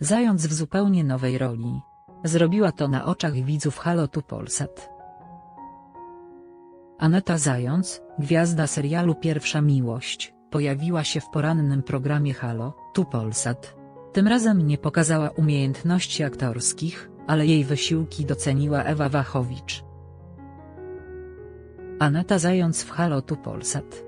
Zając w zupełnie nowej roli. Zrobiła to na oczach widzów Halo tu Polsat. Aneta Zając, gwiazda serialu Pierwsza Miłość, pojawiła się w porannym programie Halo, tu Polsat. Tym razem nie pokazała umiejętności aktorskich, ale jej wysiłki doceniła Ewa Wachowicz. Aneta Zając w Halo tu Polsat.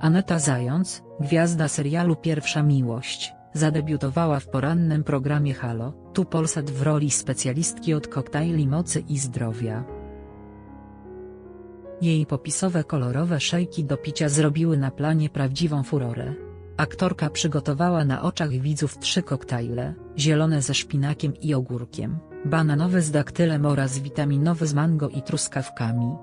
Aneta Zając, gwiazda serialu Pierwsza Miłość, zadebiutowała w porannym programie Halo, tu Polsat w roli specjalistki od koktajli mocy i zdrowia. Jej popisowe kolorowe szejki do picia zrobiły na planie prawdziwą furorę. Aktorka przygotowała na oczach widzów trzy koktajle, zielone ze szpinakiem i ogórkiem, bananowy z daktylem oraz witaminowy z mango i truskawkami.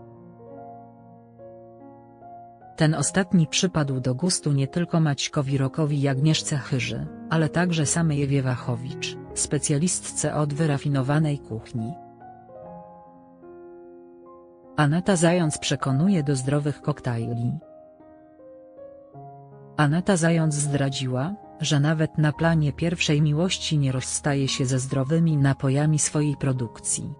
Ten ostatni przypadł do gustu nie tylko Maćkowi Rokowi i Agnieszce Chyży, ale także samej Ewie Wachowicz, specjalistce od wyrafinowanej kuchni. Aneta Zając przekonuje do zdrowych koktajli. Aneta Zając zdradziła, że nawet na planie pierwszej miłości nie rozstaje się ze zdrowymi napojami swojej produkcji.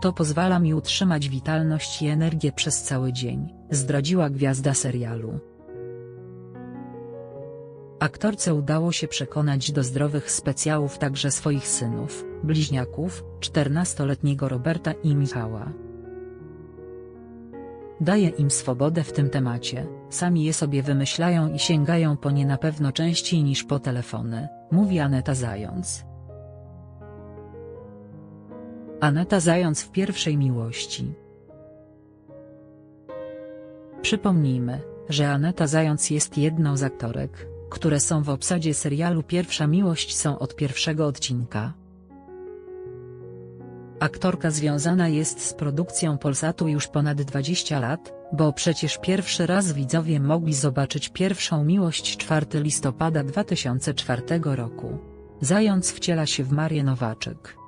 To pozwala mi utrzymać witalność i energię przez cały dzień, zdradziła gwiazda serialu. Aktorce udało się przekonać do zdrowych specjałów także swoich synów, bliźniaków, 14-letniego Roberta i Michała. Daje im swobodę w tym temacie, sami je sobie wymyślają i sięgają po nie na pewno częściej niż po telefony, mówi Aneta Zając. Aneta Zając w pierwszej miłości. Przypomnijmy, że Aneta Zając jest jedną z aktorek, które są w obsadzie serialu Pierwsza Miłość są od pierwszego odcinka. Aktorka związana jest z produkcją Polsatu już ponad 20 lat, bo przecież pierwszy raz widzowie mogli zobaczyć Pierwszą Miłość 4 listopada 2004 roku. Zając wciela się w Marię Nowaczek.